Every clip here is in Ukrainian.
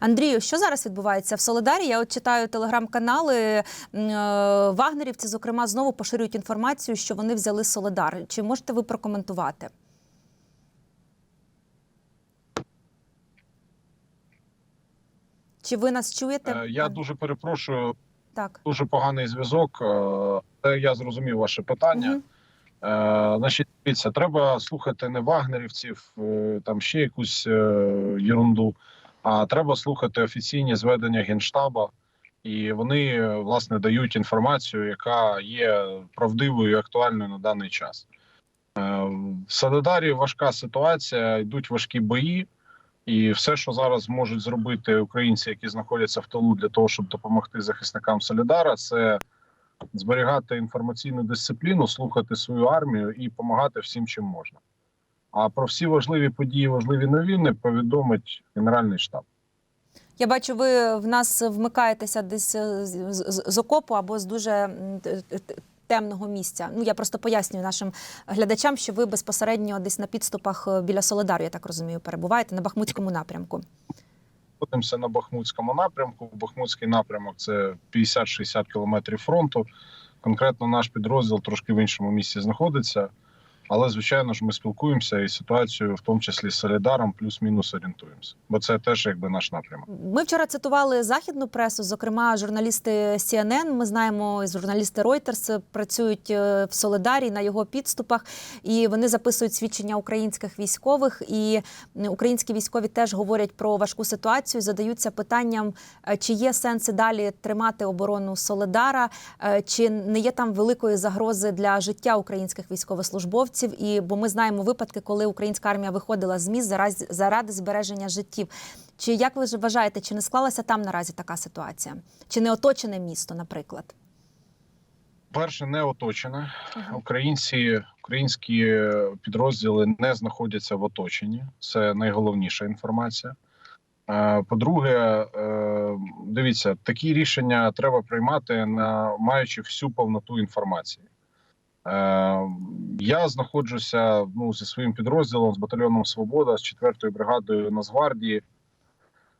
Андрію, що зараз відбувається в Солидарі? Я от читаю телеграм-канали е, вагнерівці, зокрема, знову поширюють інформацію, що вони взяли Солидар. Чи можете ви прокоментувати? Чи ви нас чуєте? Е, Я дуже перепрошую, так. дуже поганий зв'язок. е, Але я зрозумів ваше питання. Е, Значить, дивіться, треба слухати не вагнерівців, там ще якусь е, єрунду, а треба слухати офіційні зведення генштаба, і вони власне дають інформацію, яка є правдивою і актуальною на даний час. Е, В Солидарі важка ситуація, йдуть важкі бої. І все, що зараз можуть зробити українці, які знаходяться в тилу для того, щоб допомогти захисникам Солідара, це зберігати інформаційну дисципліну, слухати свою армію і допомагати всім, чим можна. А про всі важливі події, важливі новини повідомить Генеральний штаб. Я бачу, ви в нас вмикаєтеся десь е, з, окопу або з дуже темного місця. Ну я просто пояснюю нашим глядачам, що ви безпосередньо десь на підступах е, біля Солидару, я так розумію, перебуваєте на Бахмутському напрямку. Знаходимося на Бахмутському напрямку. Бахмутський напрямок це 50-60 кілометрів фронту. Конкретно наш підрозділ трошки в іншому місці знаходиться. Але звичайно ж ми спілкуємося і ситуацію, в тому числі з Солідаром, плюс-мінус орієнтуємося. Бо це теж якби наш напрямок. Ми вчора цитували західну пресу, зокрема журналісти CNN, Ми знаємо, журналісти Reuters працюють е, в Солидарі на його підступах, і вони записують свідчення українських військових. І українські військові теж говорять про важку ситуацію. Задаються питанням, е, чи є сенси далі тримати оборону Солидара, е, чи не є там великої загрози для життя українських військовослужбовців. І бо ми знаємо випадки, коли українська армія виходила з міст заради, заради збереження життів. Чи як ви вважаєте, чи не склалася там наразі така ситуація? Чи не оточене місто, наприклад? Перше, не оточене. Українці, українські підрозділи не знаходяться в оточенні. Це найголовніша інформація. По-друге, е, дивіться, такі рішення треба приймати, на маючи всю повноту інформації. Е, Я знаходжуся ну, зі своїм підрозділом з батальйоном Свобода з 4-ї бригадою Нацгвардії.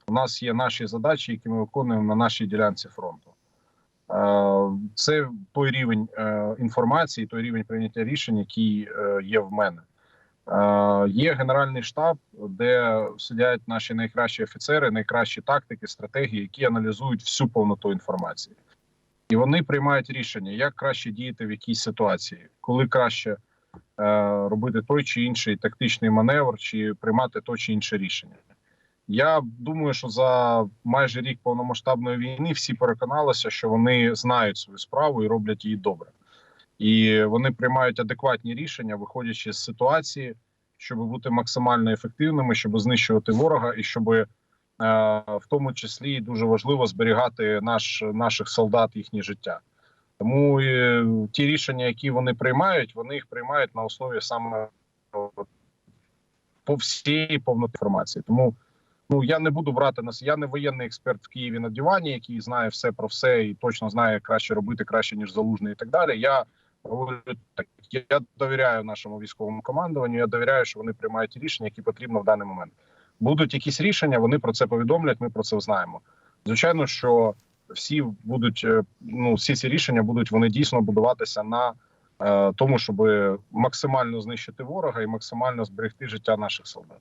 У нас є наші задачі, які ми виконуємо на нашій ділянці фронту. Е, Це той рівень е, інформації, той рівень прийняття рішень, який є в мене. Є генеральний штаб, де сидять наші найкращі офіцери, найкращі тактики, стратегії, які аналізують всю повноту інформації. І вони приймають рішення, як краще діяти в якійсь ситуації, коли краще е, робити той чи інший тактичний маневр, чи приймати то чи інше рішення. Я думаю, що за майже рік повномасштабної війни всі переконалися, що вони знають свою справу і роблять її добре. І вони приймають адекватні рішення, виходячи з ситуації, щоб бути максимально ефективними, щоб знищувати ворога, і щоб е, в тому числі дуже важливо зберігати наш наших солдат їхнє життя. Тому е, ті рішення, які вони приймають, вони їх приймають на основі саме по всій повноті інформації. Тому ну я не буду брати нас. Я не воєнний експерт в Києві на дивані, який знає все про все і точно знає як краще робити краще ніж залужний і так далі. Я. Я довіряю нашому військовому командуванню. Я довіряю, що вони приймають рішення, які потрібно в даний момент. Будуть якісь рішення, вони про це повідомлять. Ми про це знаємо. Звичайно, що всі будуть е, ну всі ці рішення будуть вони дійсно будуватися на е, тому, щоб максимально знищити ворога і максимально зберегти життя наших солдат.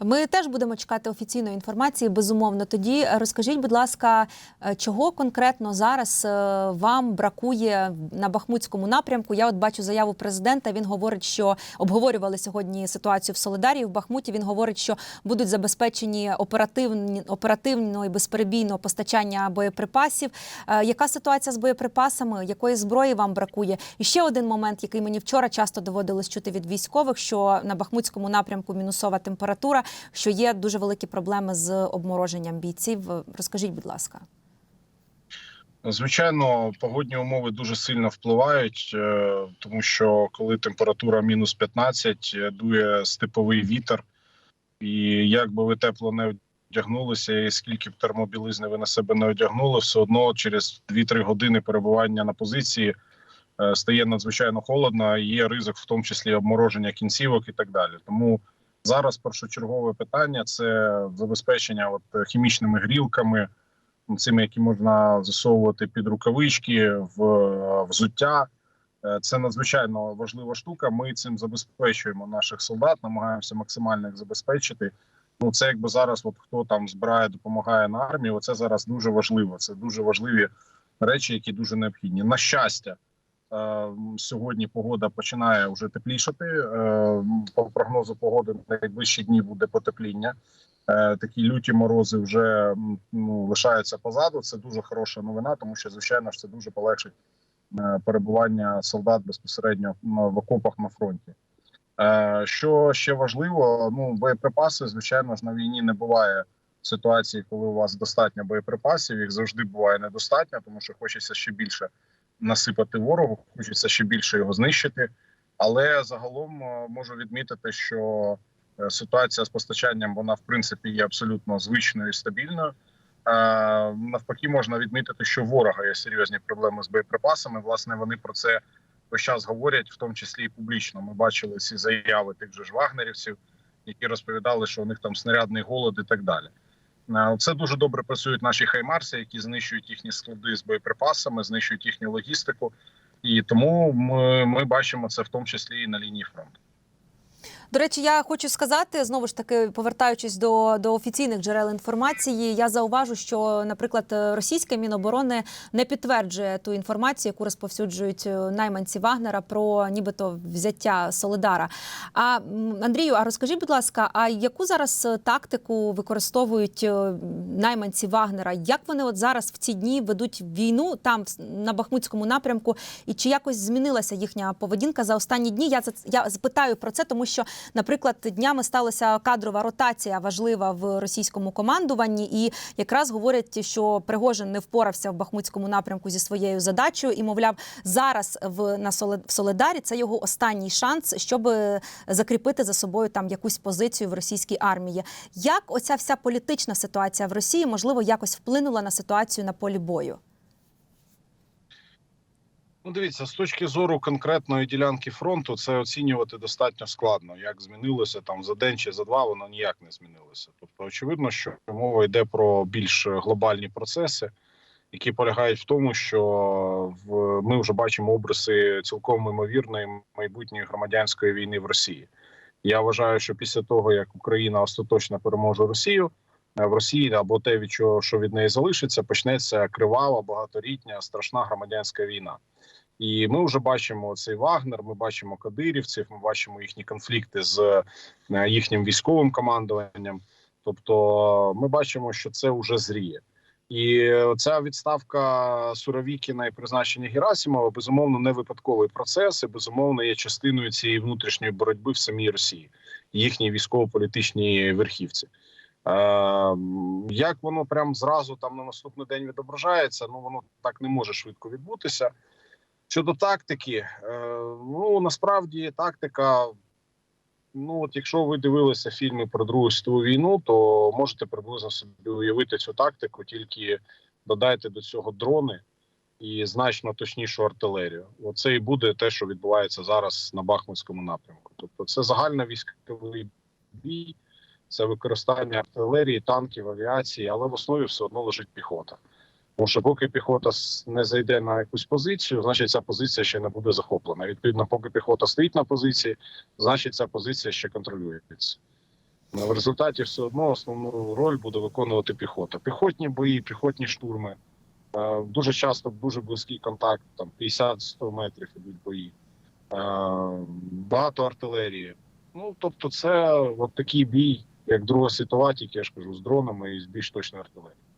Ми теж будемо чекати офіційної інформації. Безумовно. Тоді е, розкажіть, будь ласка, е, чого конкретно зараз е, вам бракує на Бахмутському напрямку? Я от бачу заяву президента. Він говорить, що обговорювали сьогодні ситуацію в Солидарі в Бахмуті. Він говорить, що будуть забезпечені оперативні оперативно і безперебійно постачання боєприпасів. Яка ситуація з боєприпасами? Якої зброї вам бракує? І ще один момент, який мені вчора часто доводилось чути від військових, що на Бахмутському напрямку мінусова температура, що є дуже великі проблеми з обмороженням бійців. Розкажіть, будь ласка. Звичайно, погодні умови дуже сильно впливають, е, тому що коли температура мінус 15, е, дує степовий вітер, і як би ви тепло не одягнулися, і скільки б термобілизни ви на себе не одягнули, все одно через 2-3 години перебування на позиції е, стає надзвичайно холодно. і Є ризик, в тому числі обмороження кінцівок і так далі. Тому Зараз першочергове питання це забезпечення от е, хімічними грілками, цими, які можна засовувати під рукавички в е, взуття. Е, Це надзвичайно важлива штука. Ми цим забезпечуємо наших солдат, намагаємося максимально їх забезпечити. Ну це якби зараз, от хто там збирає, допомагає на армії. Оце зараз дуже важливо. Це дуже важливі речі, які дуже необхідні. На щастя, сьогодні погода починає вже теплішати. Е, По прогнозу погоди на найближчі дні буде потепління. Е, Такі люті морози вже ну, лишаються позаду. Це дуже хороша новина, тому що звичайно ж це дуже полегшить е, перебування солдат безпосередньо в окопах на фронті. Е, Що ще важливо, ну боєприпаси, звичайно ж, на війні не буває ситуації, коли у вас достатньо боєприпасів. Їх завжди буває недостатньо, тому що хочеться ще більше насипати ворогу, хочеться ще більше його знищити. Але загалом е, можу відмітити, що е, ситуація з постачанням вона в принципі є абсолютно звичною і стабільною. Е, Навпаки, можна відмітити, що ворога є серйозні проблеми з боєприпасами. Власне, вони про це весь час говорять, в тому числі і публічно. Ми бачили ці заяви тих же ж вагнерівців, які розповідали, що у них там снарядний голод і так далі. Е, Це дуже добре працюють наші хаймарси, які знищують їхні склади з боєприпасами, знищують їхню логістику, і тому ми, ми бачимо це в тому числі і на лінії фронту. До речі, я хочу сказати знову ж таки, повертаючись до, до офіційних джерел інформації, я зауважу, що, наприклад, російське міноборони не підтверджує ту інформацію, яку розповсюджують е, найманці Вагнера про нібито взяття Солидара. А Андрію, а розкажіть, будь ласка, а яку зараз е, тактику використовують е, найманці Вагнера? Як вони от зараз в ці дні ведуть війну там на Бахмутському напрямку? І чи якось змінилася їхня поведінка за останні дні? Я за я запитаю про це, тому що, наприклад, днями сталася кадрова ротація важлива в російському командуванні, і якраз говорять, що Пригожин не впорався в Бахмутському напрямку зі своєю задачею, і мовляв, зараз в на Соледарі це його останній шанс, щоб е, закріпити за собою там якусь позицію в російській армії. Як оця вся політична ситуація в Росії можливо якось вплинула на ситуацію на полі бою? Ну, дивіться, з точки зору конкретної ділянки фронту, це оцінювати достатньо складно. Як змінилося там за день чи за два, воно ніяк не змінилося. Тобто, очевидно, що мова йде про більш глобальні процеси, які полягають в тому, що в ми вже бачимо обриси цілком імовірної майбутньої громадянської війни в Росії. Я вважаю, що після того як Україна остаточно переможе Росію. Е, В Росії або те, від чого що від неї залишиться, почнеться кривава, багаторітня, страшна громадянська війна. І ми вже бачимо цей Вагнер. Ми бачимо кадирівців. Ми бачимо їхні конфлікти з е, їхнім військовим командуванням. Тобто, ми бачимо, що це вже зріє. І ця відставка Суровікіна і призначення Герасимова безумовно не випадковий процес, і безумовно є частиною цієї внутрішньої боротьби в самій Росії, їхній військово-політичній верхівці. Е, як воно прям зразу там на наступний день відображається? Ну воно так не може швидко відбутися. Щодо тактики, е, ну насправді тактика. Ну, от якщо ви дивилися фільми про Другу світову війну, то можете приблизно собі уявити цю тактику, тільки додайте до цього дрони і значно точнішу артилерію. Оце і буде те, що відбувається зараз на Бахмутському напрямку. Тобто, це загальна військовий бій, це використання артилерії, танків, авіації, але в основі все одно лежить піхота. Тому що поки піхота не зайде на якусь позицію, значить ця позиція ще не буде захоплена. Відповідно, поки піхота стоїть на позиції, значить ця позиція ще контролюється. В результаті все одно основну роль буде виконувати піхота. Піхотні бої, піхотні штурми. Е, Дуже часто дуже близький контакт, там 50-100 метрів ідуть бої. Е, Багато артилерії. Ну тобто, це от такий бій, як Друга світова, тільки я ж кажу, з дронами і з більш точною артилерією.